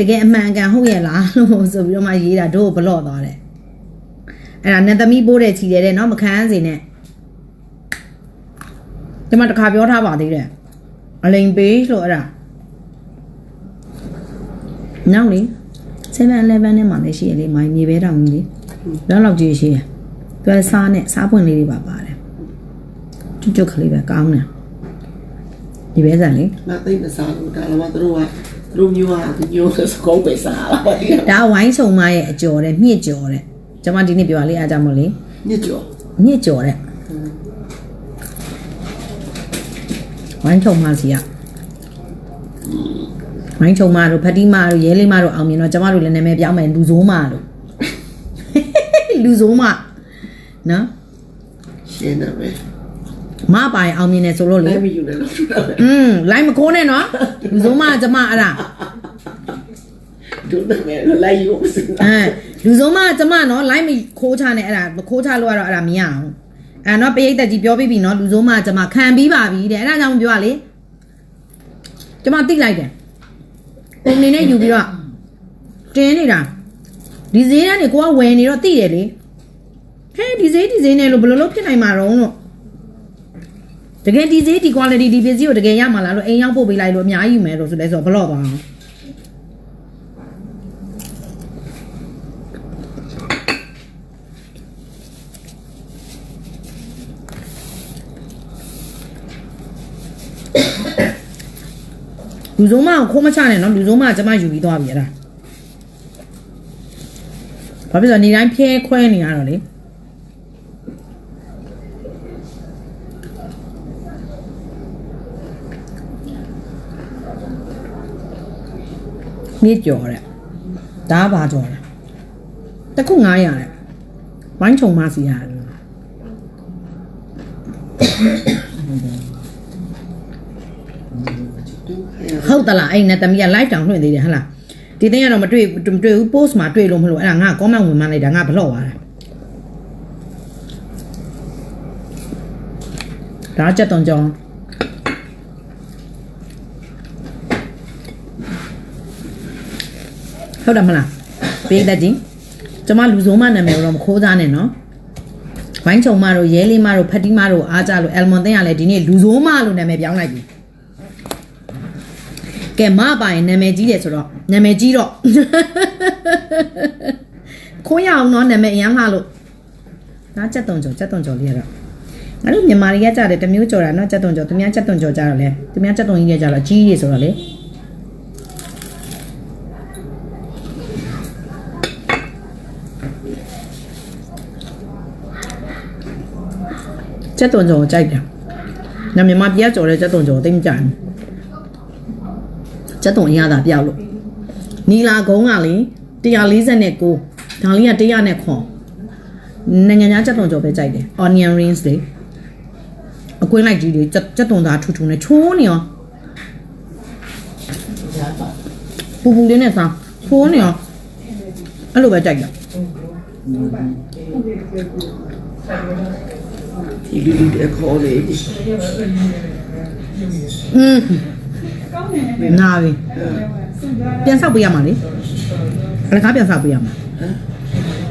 တကယ်အမှန်အကန်ဟုတ်ရဲ့လားလို့ဆိုပြီးတော့မှရေးတာတို့ကိုဘလော့သွားတယ်အဲ့ဒါနတ်သမီးပိုးတဲ့ချီတယ်တဲ့နော်မခံစေနဲ့ဒီမှာတခါပြောထားပါသေးတယ်အလိန်ပေးလို့အဲ့ဒါနောက်လေ7-11နဲ့မှလည်းရှိရလေမိုင်းမြေပဲတောင်ကြီးလေလောက်လောက်ကြီးရှိရသူကစားနဲ့စားပွင့်လေးတွေပါပါတယ်ကျွတ်ကျွတ်ကလေးပဲကောင်းတယ်ဒီပဲစံလေငါသိမစားလို့ဒါလည်းမသူတို့က သူတို့မျိုးကသူမျိုးစကောင်းပဲစားလာပါဒီဒါဝိုင်းဆုံမရဲ့အကျော်တဲ့မြင့်ကျော်တဲ့ကျွန်မဒီနေ့ပြောရလေအားကြောင့်မို့လေညစ်ကြော်မြင့်ကျော်တဲ့ဝိုင်းချုံမစီကဝိုင်းချုံမတို့ဖတိမတို့ရဲလေးမတို့အောင်မြင်တော့ကျမတို့လည်းနာမည်ပြောင်းမယ်လူဆိုးမတို့လူဆိုးမနော်ရှင်းတယ်ပဲ မပိုင်အောင်မြင်တယ်ဆိုလို့လေလည်းမယူနဲ့လို့ထူတာပဲอืมလိုက်မခိုးနဲ့နော်လူဆိုးမကျမအဲ့ဒါဒုနဲ့မယ်လိုက်ယူစင်အဲလူဆုံးမကျမနော်လိုက်မခိုးချနဲ့အဲ့ဒါမခိုးချလို့ကတော့အဲ့ဒါမရအောင်အဲနော်ပရိသတ်ကြီးပြောပြီးပြီနော်လူဆုံးမကျမခံပြီးပါပြီတဲ့အဲ့ဒါကြောင့်ပြောရလေကျမတိလိုက်တယ်ပုံနေနဲ့ယူပြီးတော့တင်းနေတာဒီဈေးတန်းနေကိုကဝယ်နေတော့တိတယ်လေဟဲဒီဈေးဒီဈေးနဲ့လို့ဘယ်လိုလုပ်ဖြစ်နိုင်မှာတော့လို့ တကယ်ဒီဈေးဒီ quality ဒီပစ္စည်းကိုတကယ်ရမှာလားလို့အိမ်ရောက်ပို့ပေးလိုက်လို့အများကြီးယူမယ်လို့ဆိုလဲဆိုတော့ဘလော့သွားအောင်လူစုံမကိုခိုးမချနဲ့နော်လူစုံမကကျမယူပြီးသွားပြီအဲ့ဒါဘာဖြစ်လို့လဲနေတိုင်းဖျဲခွဲနေရတော့လေ မြစ်ကြော်တဲ့ဒါကဘာကြော်လဲတစ်ခု900တဲ့ဝိုင်းချုံမစီရတယ်ဟုတ်တလားအဲ့နဲ့တမီးက live တောင်လွှင့်သေးတယ်ဟဟလားဒီသိန်းကတော့မတွေ့မတွေ့ဘူး post မှာတွေ့လို့မလို့အဲ့ဒါငါ comment ဝင်မှလိုက်တာငါဘလော့သွားတာဒါကြက်တုံကြောင်း ဟုတ်တယ်မလားပေးတတ်ကြီးကျမလူဆုံးမနာမည်ကိုတော့မခိုးစားနဲ့နော်ဝိုင်းချုံမတို့ရဲလေးမတို့ဖတ်တီမတို့အားကြလို့အယ်မွန်သိန်းကလည်းဒီနေ့လူဆုံးမလို့နာမည်ပြောင်းလိုက်ပြီကဲမပိုင်နာမည်ကြီးတယ်ဆိုတော့နာမည်ကြီးတော့ခိုးရအောင်နော်နာမည်အရန်လှလို့ဒါကြက်တုံကြော်ကြက်တုံကြော်လေးရတော့ငါတို့မြန်မာတွေကကြတယ်တစ်မျိုးကြော်တာနော်ကြက်တုံကြော်သူများကြက်တုံကြော်ကြတော့လေသူများကြက်တုံကြီးတွေကြတော့ကြီးတွေဆိုတော့လေ ကြက်တုံကြော်ကိုကြိုက်တယ်ညမြန်မာပြည်ကကြော်တဲ့ကြက်တုံကြော်ကိုသိမကြိုက်ဘူးကျက်တုံအရသာပြောက်လို့နီလာကုန်းကလေ149ဒါလေးက100နဲ့ခွန်နိုင်ငံခြားကျက်တုံကြော်ပဲကြိုက်တယ် onion rings လေအကွင်းလိုက်ကြီးတွေကျက်ကျက်တုံသားထူထူနဲ့ချိုးနေရောပူပူလေးနဲ့စားချိုးနေရောအဲ့လိုပဲကြိုက်တယ် ဒီလူလူတဲ့ခေါ်လေ อืมနာပြီပြန်ဆောက်ပေးရမှာလေအလကားပြန်ဆောက်ပေးရမှာ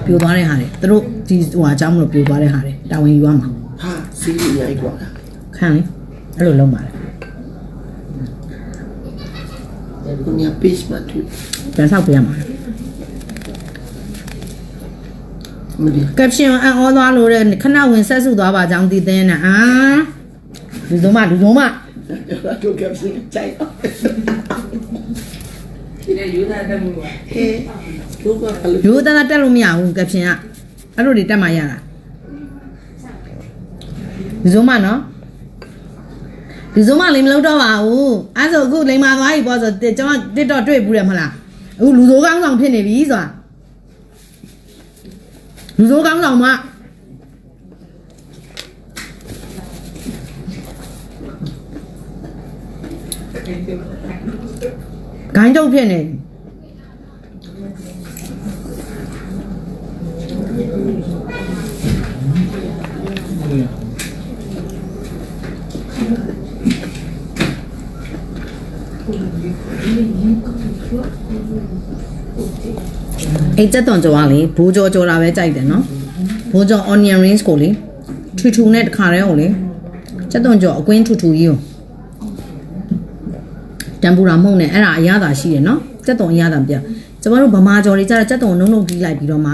ပြိုသွားတဲ့ဟာတွေသူတို့ဒီဟိုအကြောင်းမလို့ပြိုသွားတဲ့ဟာတွေတာဝန်ယူရမှာ ဟာစီးရရိုက်กว่า ခံလေအဲ့လိုလုံးပါလေ ကိုညာ page မှာတွေ့ ပြန်ဆောက်ပေးရမှာ မ ကပ်ရှင်အန်အောသွားလို့တဲ့ခဏဝင်ဆက်စုသွားပါကြောင်းတည်တဲ့နဲ့အာလူစုံမလူစုံမတို့ကပ်စင်ချိုက်တော့ဒီနေ့ယူသားတက်မှုပါဟဲတို့ကခလူရိုးသားသားတက်လို့မရဘူးကပ်ရှင်ကအဲ့လိုတွေတက်မှရတာလူစုံမနော်လူစုံမလေးမလုပ်တော့ပါဘူးအဲ့ဆိုအခုလိမ္မာသွားပြီပေါ့ဆိုကျွန်တော်တစ်တော့တွေ့ဘူးတယ်မဟုတ်လားအခုလူဆိုးကောင်းဆောင်ဖြစ်နေပြီဆိုတာ လူဆိုးကောင်းဆောင်မဂိုင်းတုတ်ဖြစ်နေပြီ အဲ့ကြက်သွန်ကြောကလေဘိုးကြောကြောတာပဲကြိုက်တယ်နော်ဘိုးကြော onion rings ကိုလေထူထူနဲ့တခါတည်းကိုလေကြက်သွန်ကြောအကွင်းထူထူကြီးကိုတမ်ပူရာမဟုတ်နဲ့အဲ့ဒါအရသာရှိတယ်နော်ကြက်သွန်အရသာပြကျမတို့ဗမာကြော်တွေကျတော့ကြက်သွန်နုံနုံတီးလိုက်ပြီးတော့မှ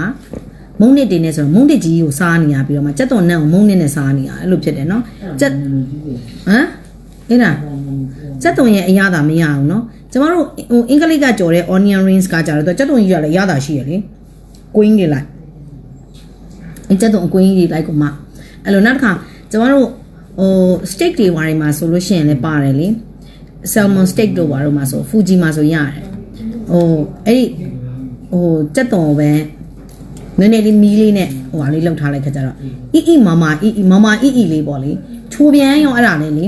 မုံနစ်တင်နေဆိုတော့မုံနစ်ကြီးကိုစားနေရပြီးတော့မှကြက်သွန်နဲ့ကိုမုံနစ်နဲ့စားနေရအဲ့လိုဖြစ်တယ်နော်ကြက်ဟမ်အဲ့ဒါကြက်သွန်ရဲ့အရသာမရအောင်နော် ကျမတို့ဟိုအင်္ဂလိပ်ကကြော်တဲ့ onion rings ကကြတော့ကြက်သွန်ကြီးရလည်းအရသာရှိရလေကွင်းတွေလိုက်အဲ့ကြက်သွန်အကွင်းကြီးတွေလိုက်ကိုမှအဲ့လိုနောက်တစ်ခါကျမတို့ဟို steak တွေဝါတွေမှာဆိုလို့ရှိရင်လည်းပါတယ်လေ salmon steak တို့ဘာလို့မှာဆို Fuji မှာဆိုရတယ်ဟိုအဲ့ဒီဟိုကြက်သွန်ကိုပဲနည်းနည်းလေးမီးလေးနဲ့ဟိုဟာလေးလှုပ်ထားလိုက်ခါကြတော့အီအီမမအီအီမမအီအီလေးပေါ့လေချိုးပြန်ရောအဲ့ဒါလေးလေ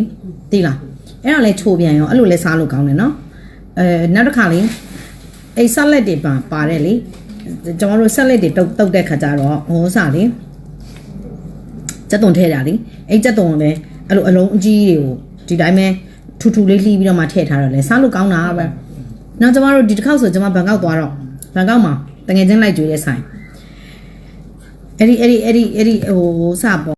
သိလားအဲ့ဒါလည်းချိုးပြန်ရောအဲ့လိုလဲစားလို့ကောင်းတယ်နော် အဲနောက်တစ်ခါလေးအဲ့ဆက်လက်တွေပါပါတယ်လေကျွန်တော်တို့ဆက်လက်တွေတုတ်တုတ်တဲ့ခါကြတော့ဟိုစားလေကြက်သွန်ထဲတာလေအဲ့ကြက်သွန်ကိုလည်းအဲ့လိုအလုံးအကြီးတွေကိုဒီတိုင်းပဲထူထူလေးလှီးပြီးတော့မှထည့်ထားတော့လဲစားလို့ကောင်းတာပဲနောက်ကျမတို့ဒီတစ်ခေါက်ဆိုကျမဘန်ကောက်သွားတော့ဘန်ကောက်မှာတငယ်ချင်းလိုက်ကြွေးတဲ့ဆိုင်အဲ့ဒီအဲ့ဒီအဲ့ဒီအဲ့ဒီဟိုစပေါ့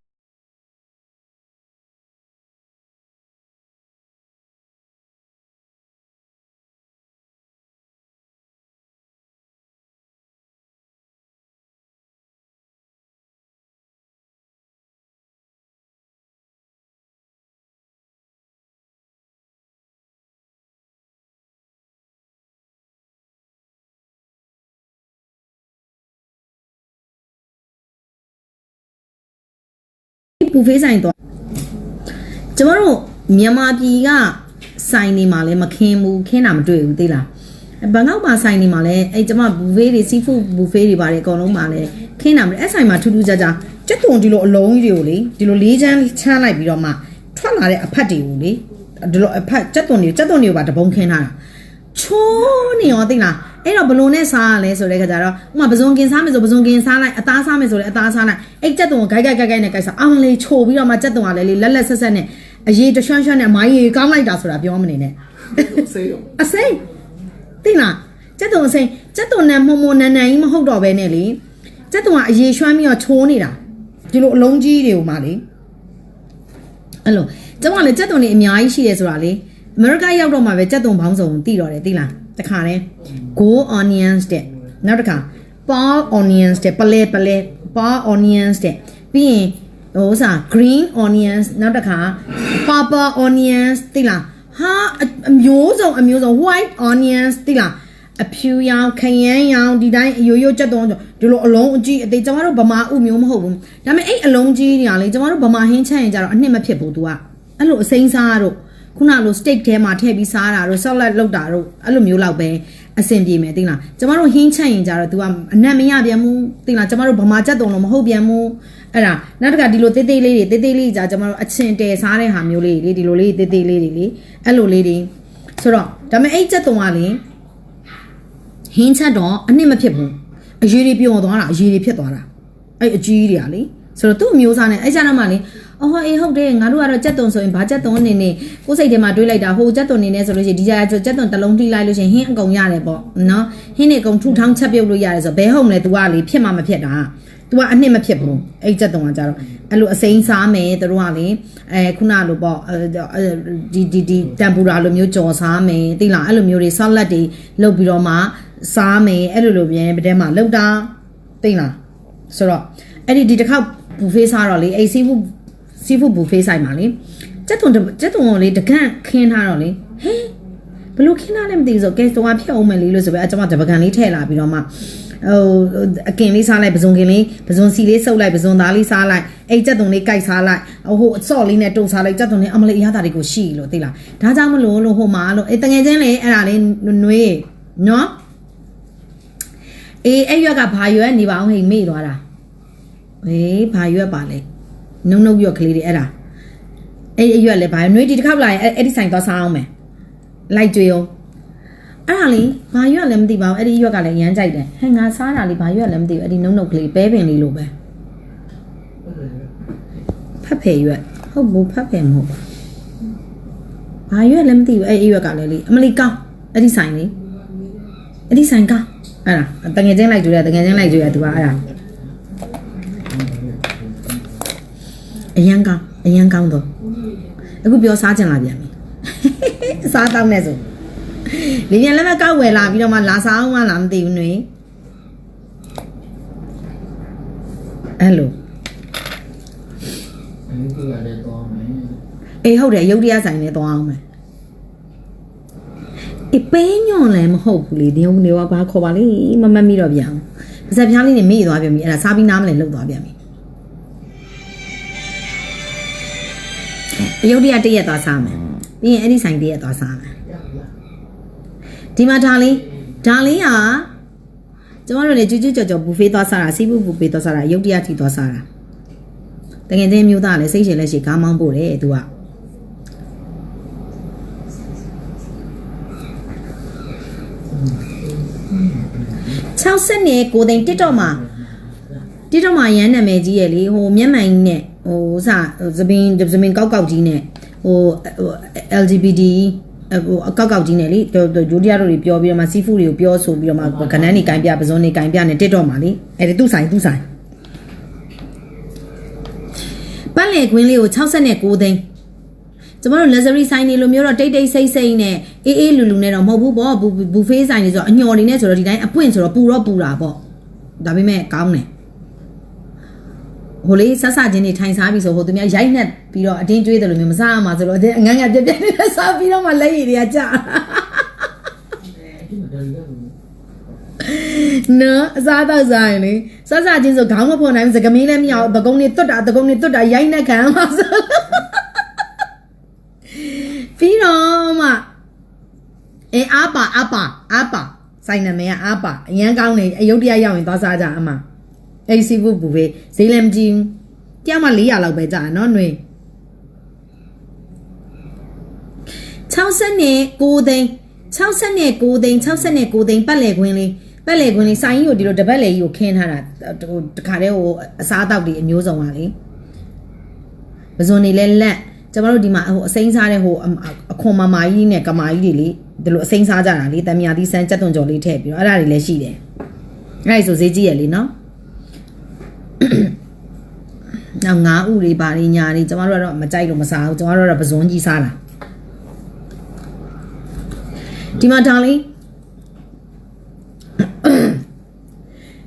ပူဖေးဆိုင်သွားကျမတို့မြန်မာပြည်ကဆိုင်နေမှာလည်းမခင်းဘူးခင်းတာမတွေ့ဘူးသိလားဘန်ကောက်မှာဆိုင်နေမှာလည်းအဲကျမဘူဖေးတွေစီဖူဘူဖေးတွေပါတယ်အကုန်လုံးမှာလည်းခင်းတာမလဲအဲ့ဆိုင်မှာထူးထူးခြားခြားကြက်သွန်ဒီလိုအလုံးကြီးတွေကိုလေဒီလိုလေးချမ်းချမ်းလိုက်ပြီးတော့မှထွက်လာတဲ့အဖက်တွေကိုလေဒီလိုအဖက်ကြက်သွန်တွေကြက်သွန်တွေကိုပါတပုံခင်းထားတာချိုးနေရောသိလား အဲ့တော့ဘလို့နဲ့စားရလဲဆိုတဲ့ခါကျတော့ဥမာပဇွန်ကင်စားမယ်ဆိုပဇွန်ကင်စားလိုက်အသားစားမယ်ဆိုလည်းအသားစားလိုက်အဲ့ကြက်သွန်ကိုဂိုက်ဂိုက်ဂိုက်ဂိုက်နဲ့ကိုက်စားအောင်လေချိုးပြီးတော့မှကြက်သွန်ကလည်းလေလက်လက်ဆက်ဆက်နဲ့အရေးတရွှန်းရွှန်းနဲ့မိုင်းရီကောင်းလိုက်တာဆိုတာပြောမနေနဲ့ဆေးရောအစိမ့်သိလားကြက်သွန်အစိမ့်ကြက်သွန်နဲ့မုံမုံနန်နန်ကြီးမဟုတ်တော့ဘဲနဲ့လေကြက်သွန်ကအရေရွှမ်းပြီးတော့ချိုးနေတာဒီလိုအလုံးကြီးတွေကိုမှလေအဲ့လိုကျမလည်းကြက်သွန်တွေအများကြီးရှိတယ်ဆိုတာလေအမေရိကရောက်တော့မှပဲကြက်သွန်ပေါင်းစုံတည်တော့တယ်သိလား တခါတည်း go onions တဲ့နောက်တစ်ခါ paw onions တဲ့ပလဲပလဲ paw onions တဲ့ပြီးရင်ဟိုဥစား green onions နောက်တစ်ခါ purple onions သိလားဟာအအမျိုးစုံအမျိုးစုံ white onions သိလားအဖြူရောင်ခရမ်းရောင်ဒီတိုင်းအယိုယိုကြက်သွန်ဒီလိုအလုံးအကြီးအသေးကျမတို့ဗမာဥမျိုးမဟုတ်ဘူးဒါပေမဲ့အဲ့အလုံးကြီးတွေကလေကျမတို့ဗမာဟင်းချက်ရင်ကြတော့အနှစ်မဖြစ်ဘူး तू ကအဲ့လိုအစိမ်းစားတို့ ခုနလို steak ထဲမှာထည့်ပြီးစားတာတို့ salad လုပ်တာတို့အဲ့လိုမျိုးလောက်ပဲအဆင်ပြေမယ်သိလားကျမတို့ဟင်းချက်ရင်ကြတော့ तू ကအနံ့မရပြန်ဘူးသိလားကျမတို့ဗမာကြက်သွန်လို့မဟုတ်ပြန်ဘူးအဲ့ဒါနောက်တစ်ခါဒီလိုသေးသေးလေးတွေသေးသေးလေးကြာကျမတို့အချင်တဲစားတဲ့ဟာမျိုးလေးတွေလေဒီလိုလေးသေးသေးလေးတွေလေအဲ့လိုလေးတွေဆိုတော့ဒါပေမဲ့အဲ့ကြက်သွန်ကလေဟင်းချက်တော့အနှစ်မဖြစ်ဘူးအရေးတွေပြုံသွားတာအရေးတွေဖြစ်သွားတာအဲ့အကြီးတွေကလေဆိုတော့သူ့အမျိုးစားနဲ့အဲ့ကြတော့မှလေ အော်ဟောအေးဟုတ်တယ်ငါတို့ကတော့ကြက်သွန်ဆိုရင်ဘာကြက်သွန်အနေနဲ့ကိုယ်စိတ်ထဲမှာတွေးလိုက်တာဟိုကြက်သွန်နေနေဆိုလို့ရှိရင်ဒီကြက်ကြက်သွန်တစ်လုံးထိလိုက်လို့ရှိရင်ဟင်းအကုန်ရတယ်ပေါ့နော်ဟင်းတွေအကုန်ထူထောင်းချက်ပြုတ်လို့ရတယ်ဆိုဘဲဟုတ်မလဲ तू ကလေဖြစ်မှမဖြစ်တာ तू ကအနှစ်မဖြစ်ဘူးအဲ့ကြက်သွန်ကကြတော့အဲ့လိုအစိမ်းစားမယ်သူတို့ကလေအဲခုနလိုပေါ့အဲဒီဒီဒီတမ်ပူရာလိုမျိုးကြော်စားမယ်သိလားအဲ့လိုမျိုးတွေဆလတ်တွေလုပ်ပြီးတော့မှစားမယ်အဲ့လိုလိုပြန်ပတဲမှာလောက်တာသိလားဆိုတော့အဲ့ဒီဒီတစ်ခေါက်ဘူဖေးစားတော့လေအဲ့စီဖူ စီဖူဘူဖေးဆိုင်မှာလေကြက်သွန်ကြက်သွန်ကိုလေတကန့်ခင်းထားတော့လေဟဲဘလို့ခင်းထားလဲမသိဘူးဆိုကဲတော့ဖျက်အောင်မယ်လေလို့ဆိုပဲအကျမတပကံလေးထည့်လာပြီးတော့မှဟိုအကင်လေးစားလိုက်ပဇွန်ကင်လေးပဇွန်စီလေးစုပ်လိုက်ပဇွန်သားလေးစားလိုက်အဲ့ကြက်သွန်လေးကြိုက်စားလိုက်ဟိုအစော့လေးနဲ့တုပ်စားလိုက်ကြက်သွန်လေးအမလေးအရသာတွေကိုရှိလို့သိလားဒါကြောင့်မလို့လို့ဟိုမှာလို့အဲ့တငယ်ချင်းလေးအဲ့ဒါလေးနွေးနော်အေးအဲ့ရွက်ကဘာရွက်နေပါအောင်ဟိမေ့သွားတာဟေးဘာရွက်ပါလဲ နှုံနှုတ်ရွက်ကလေးတွေအဲ့ဒါအဲ့အရွက်လဲဘာနွေးဒီတစ်ခေါက်လာရင်အဲ့ဒီဆိုင်သွားစားအောင်မယ်လိုက်ကြွေအောင်အဲ့ဒါလေဘာရွက်လဲမသိပါဘူးအဲ့ဒီရွက်ကလည်းရမ်းကြိုက်တယ်ဟဲ့ငါစားတာလေဘာရွက်လဲမသိဘူးအဲ့ဒီနှုံနှုတ်ကလေးပဲပင်လေးလိုပဲဖက်ဖယ်ရွက်ဟုတ်ဘူးဖက်ဖယ်မဟုတ်ပါဘာရွက်လဲမသိဘူးအဲ့ဒီရွက်ကလည်းလေအမလီကောင်းအဲ့ဒီဆိုင်လေးအဲ့ဒီဆိုင်ကောင်းအဲ့ဒါတငယ်ချင်းလိုက်ကြွရတငယ်ချင်းလိုက်ကြွရသူကအဲ့ဒါ အရန်ကောင်းအရန်ကောင်းတော့အခုပြောစားချင်လာပြန်ပြီစားတောင်းနေဆိုလေပြန်လည်းမကောက်ဝယ်လာပြီးတော့မှလာစားအောင်မလားမသိဘူးနှွေအဲ့လိုအဲ့ဒီကလည်းတော့မယ်အေးဟုတ်တယ်ရုပ်တရားဆိုင်နဲ့သွားအောင်မယ်အေးပေးညွန်လည်းမဟုတ်ဘူးလေဒီုံနေကဘာခေါ်ပါလိမမတ်မိတော့ပြန်ပါဇက်ပြားလေးနဲ့မိသွားပြန်ပြီအဲ့ဒါစားပြီးနားမလဲလှုပ်သွားပြန်ပြီ အယုတ်တရားတရက်သွားစားမယ်ပြီးရင်အဲ့ဒီဆိုင်တရက်သွားစားမယ်ဒီမှာဒါလေးဒါလေးဟာကျမတို့လည်းကြွကြွကြော်ကြော်ဘူဖေးသွားစားတာစီးပူဘူဖေးသွားစားတာရုပ်တရားထိသွားစားတာတကယ်ချင်းမျိုးသားလည်းစိတ်ရှင်လက်ရှိကားမောင်းပို့တယ်သူက60နဲ့ကိုသိန်း TikTok မှာ TikTok မှာရမ်းနာမည်ကြီးရလေဟိုမျက်မှန်ကြီးနဲ့ဟိုစသပင်သပင်ကောက်ကောက်ကြီးနဲ့ဟို LGBT ဟိုအကောက်ကောက်ကြီးနဲ့လေဂျိုဒီယာတို့တွေပြောပြီးတော့မှစီဖူတွေကိုပြောဆိုပြီးတော့မှကနန်းနေကင်ပြပစုံနေကင်ပြနေ TikTok မှာလေအဲ့ဒါသူ့ဆိုင်သူ့ဆိုင်ပတ်လေခွင်းလေးကို69သိန်းကျမတို့ luxury ဆိုင်တွေလိုမျိုးတော့တိတ်တိတ်ဆိတ်ဆိတ်နဲ့အေးအေးလူလူနဲ့တော့မဟုတ်ဘူးပေါ့ဘူဘူဖေးဆိုင်တွေဆိုတော့အညော်တွေနဲ့ဆိုတော့ဒီတိုင်းအပွင့်ဆိုတော့ပူတော့ပူတာပေါ့ဒါပေမဲ့ကောင်းတယ် ဟိုလေဆက်ဆချင်းတွေထိုင်စားပြီဆိုဟိုသူများရိုက်နှက်ပြီးတော့အတင်းကျွေးတယ်လို့မျိုးမစားရမှာဆိုတော့အတင်းအငန်းငယ်ပြက်ပြက်နဲ့စားပြီးတော့မှလက်ရည်တွေကကြာဒီမှာတယ်ရနော်အစားတော့စားရင်လေဆက်ဆချင်းဆိုခေါင်းမဖော်နိုင်ဘူးစကမင်းလည်းမရအောင်သကုံးတွေတွတ်တာသကုံးတွေတွတ်တာရိုက်နှက်ခံရမှာဆိုပြီးတော့မှအဲအားပါအားပါအားပါဆိုင်နာမည်ကအားပါအရန်ကောင်းနေအယုတ်တရားရောက်ရင်သွားစားကြအမ အဲ့စီဘူးဘူးပဲဈေးလည်းမကြည့်ဘူးတရားမှ400လောက်ပဲကြာနော်ຫນွေ60နဲ့9သိန်း60နဲ့9သိန်း60နဲ့9သိန်းပတ်လေခွင်းလေးပတ်လေခွင်းလေးဆိုင်ကြီးကိုဒီလိုတပတ်လေကြီးကိုခင်းထားတာဟိုတခါတည်းဟိုအစားအသောက်တွေအမျိုးစုံပါလေပဇွန်နေလဲလက်ကျမတို့ဒီမှာဟိုအစိမ်းစားတဲ့ဟိုအခွန်မာမာကြီးနဲ့ကမာကြီးတွေလေဒီလိုအစိမ်းစားကြတာလေတမယာသီးစမ်းကြက်သွန်ကြော်လေးထည့်ပြီးတော့အဲ့ဒါတွေလည်းရှိတယ်အဲ့ဒါဆိုဈေးကြီးရလေနော် နောက်ငါးဥတွေပါလေညာတွေကျမတို့ကတော့မကြိုက်လို့မစားဘူးကျမတို့ကတော့ပဇွန်ကြီးစားတာဒီမှာဒါလေး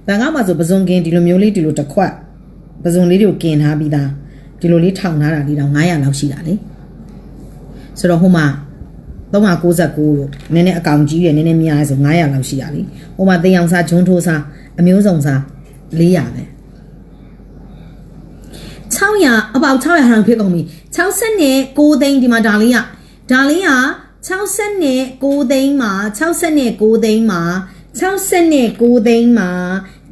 ဒါကမှဆိုပဇွန်ကင်းဒီလိုမျိုးလေးဒီလိုတစ်ခွက်ပဇွန်လေးတွေကိုကင်ထားပြီးသားဒီလိုလေးထောင်ထားတာလေးတော့900လောက်ရှိတာလေဆိုတော့ဟိုမှာ369လို့နည်းနည်းအကောင်ကြီးရယ်နည်းနည်းများရယ်ဆို900လောက်ရှိတာလေဟိုမှာတင်အောင်စားဂျွန်းထိုးစားအမျိုးစုံစား400ပဲ 600အပေါက်600ဟောင်ဖြစ်ကုန်ပြီ60နဲ့6သိန်းဒီမှာဒါလေးကဒါလေးက60နဲ့6သိန်းမှာ60နဲ့6သိန်းမှာ60နဲ့6သိန်းမှာ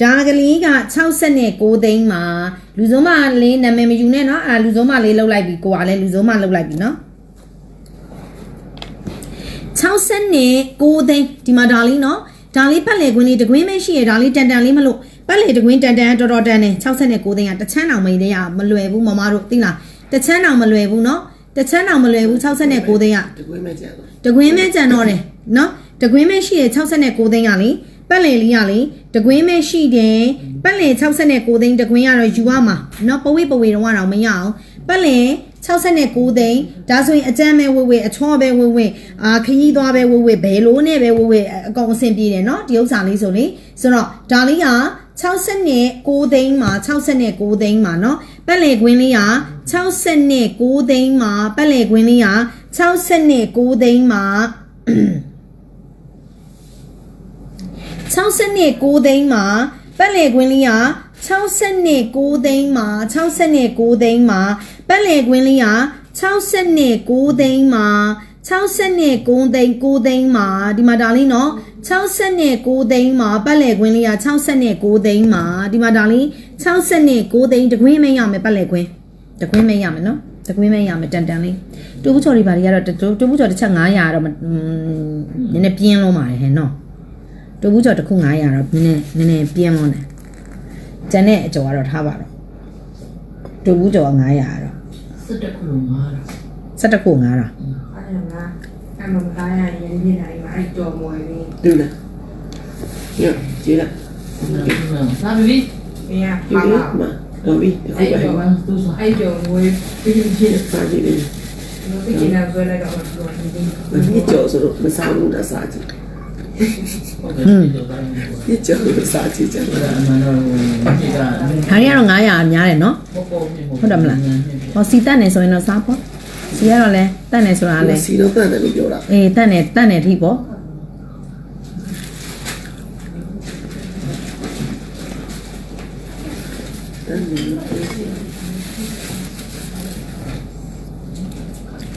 ဒါကလေးက60နဲ့6သိန်းမှာလူစုံမလေးနာမည်မယူနဲ့နော်အာလူစုံမလေးလောက်လိုက်ပြီကိုကလည်းလူစုံမလောက်လိုက်ပြီနော်60နဲ့6သိန်းဒီမှာဒါလေးနော်ဒါလေးပတ်လေခွင်းလေးတခွင်းမရှိရဒါလေးတန်တန်လေးမလို့ ပတ်လေတကွင်းတန်တန်တော်တော်တန်နေ69သိန်းကတချမ်းအောင်မိန်သိန်းကမလွယ်ဘူးမမတို့သိလားတချမ်းအောင်မလွယ်ဘူးနော်တချမ်းအောင်မလွယ်ဘူး69သိန်းကတကွင်းမဲ့ကြံတကွင်းမဲ့ကြံတော့တယ်နော်တကွင်းမဲ့ရှိရ69သိန်းကလေပတ်လည်လေးကလေတကွင်းမဲ့ရှိတယ်ပတ်လည်69သိန်းတကွင်းကတော့ယူရမှာနော်ပဝေးပဝေးတော့ကတော့မရအောင်ပတ်လည် 69သိန်းဒါဆိုရင်အကြမ်းပဲဝေဝေအချောပဲဝေဝေအာခရီးသွားပဲဝေဝေဘယ်လိုနဲ့ပဲဝေဝေအကောင်အဆင်ပြေတယ်နော်ဒီဥစ္စာလေးဆိုလေဆိုတော့ဒါလေးက69သိန်းမှာ69သိန်းမှာเนาะပတ်လည်ခွင်းလေးက69သိန်းမှာပတ်လည်ခွင်းလေးက69သိန်းမှာ69သိန်းမှာပတ်လည်ခွင်းလေးက 69သိန်းမှာ69သိန်းမှာပတ်လည်ကွင်းလေးဟာ69သိန်းမှာ69သိန်း9သိန်းမှာဒီမှာဒါလေးနော်69သိန်းမှာပတ်လည်ကွင်းလေးက69သိန်းမှာဒီမှာဒါလေး69သိန်းတကွင်းမရမယ်ပတ်လည်ကွင်းတကွင်းမရမယ်နော်တကွင်းမရမယ်တန်တန်လေးတူပူချော်တွေပါတွေကတော့တူပူချော်တစ်ချက်900တော့နည်းနည်းပြင်းလုံးပါတယ်ဟဲ့နော်တူပူချော်တစ်ခု900တော့နည်းနည်းနည်းနည်းပြင်းလုံးတယ် ကျန်တဲ့အကျော်ကတော့ထားပါတော့တူဘူးကျော်က900ကတော့စက်တခုလုံးငါတော့17ခု900အဲ့ဒါကအမှန်တရားရင်နေနိုင်မှာအဲ့ကြော်မွေပြီးတူလားညကြည့်လိုက်လာပြီမင်းကဒီပါလိုလာမှာတော့ပြီးအခုအဲ့ပဲတော့သူဆိုအဲ့တော့ဝေးပြီးပြီးစားကြည့်တယ်ပြီးကျင်းတော့လည်းတော့တော့ဒီဒီကြောဆိုတော့မစားဘူးလားစားကြည့် ဟုတ်ကဲ့ဒီလိုတိုင်းပေါ့ဒီကြောစားကြည့်ကြတယ်ဒါအမှန်တော့ဒီကဒါတွေကတော့900များတယ်နော်ပေါ့ပေါ့မြင်ဟုတ်တယ်မလားဟောစီတက်နေဆိုရင်တော့စားပေါ့စီကတော့လဲတက်နေဆိုတာလဲစီတော့တန်တယ်လို့ပြောတာအေးတက်နေတက်နေထိပေါ့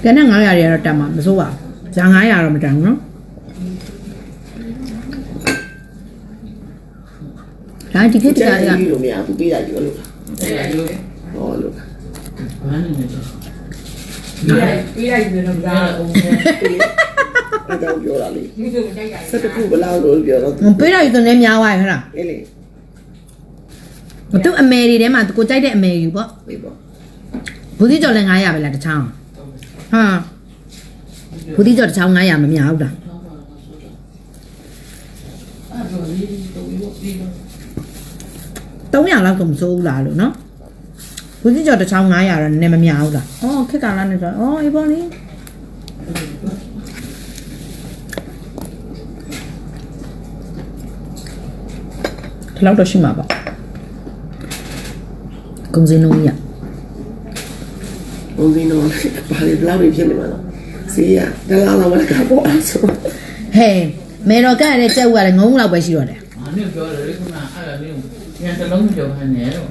ကနေ့900တွေကတော့တက်မှာမစိုးပါဘူးဇာ900တော့မတက်ဘူးနော် ဒါဒီခေတ်တကြကည့်ကလို့မရဘူးပေးလိုက်ပြောလို့အဲ့ဒါလို့ဟောလို့ဘာနေလဲပြီးလိုက်ပြီးလိုက်ပြီးတော့ဒါအောင်အဲ့တော့ပြောတာလေဒီလိုတိုက်ကြစက်တခုဘလောက်လို့ပြောတော့ပေးတော့ယူတဲ့များသွားရဟဲ့လားအေးလေမတူအမယ်တွေထဲမှာကိုကြိုက်တဲ့အမယ်ယူပေါ့ပေးပေါ့ဘူးတိကျော်လည်း900ပဲလားတစ်ချောင်းဟာဘူးတိကျော်တစ်ချောင်း900မများဘူးလား အဲ့တော့ဒီတော့ဒီတော့ဒီတော့ 300လောက်တော့မစိုးဘူးလားလို့နော်ဘူးတိကျော်တစ်ချောင်း900တော့နည်းနည်းမများဘူးလားအော်ခက်ကာလာနေတော့အော်အေးပေါ့လေဒီလောက်တော့ရှိမှာပါကုံစင်းလုံးကြီးอ่ะဘုံစင်းတော့ဘာလဲဘလောက်တွေဖြစ်နေမှာတော့စီးရတလားလောက်မကပေါ့အဲ့ဆိုဟဲ့မေတော်ကရတဲ့ကြက်ဥကလည်းငုံလောက်ပဲရှိတော့တယ် ငါမျိုးပြောတယ်လေခုနအဲ့ဒါမျိုးညတလုံးပြောခိုင်းနေတော့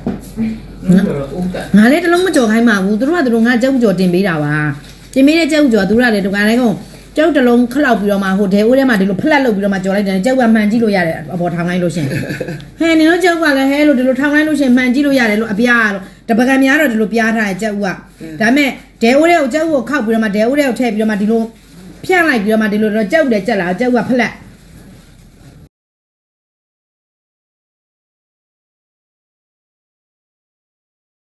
နော်တော့ဥကငါလည်းတစ်လုံးမကြော်ခိုင်းပါဘူးသူတို့ကသူတို့ငါကြက်ဥကြော်တင်ပေးတာပါတင်ပေးတဲ့ကြက်ဥကြော်သူတို့ကလည်းဒီကနေ့ကောင်ကျုပ်တစ်လုံးခလောက်ပြီးတော့မှဟိုဒဲဦးထဲမှာဒီလိုဖလက်လုပ်ပြီးတော့မှကြော်လိုက်တယ်ကျုပ်ကမှန်ကြည့်လို့ရတယ်အပေါ်ထောင်လိုက်လို့ရှင်ဟဲ့နင်တို့ကျုပ်ကလည်းဟဲလို့ဒီလိုထောင်လိုက်လို့ရှင်မှန်ကြည့်လို့ရတယ်လို့အပြားလို့တပကံများတော့ဒီလိုပြားထားတယ်ကျုပ်ကဒါပေမဲ့ဒဲဦးထဲကိုကျုပ်ကိုခောက်ပြီးတော့မှဒဲဦးထဲကိုထည့်ပြီးတော့မှဒီလိုဖြန့်လိုက်ပြီးတော့မှဒီလိုတော့ကျုပ်တယ်ကြက်လာကျုပ်ကဖလက်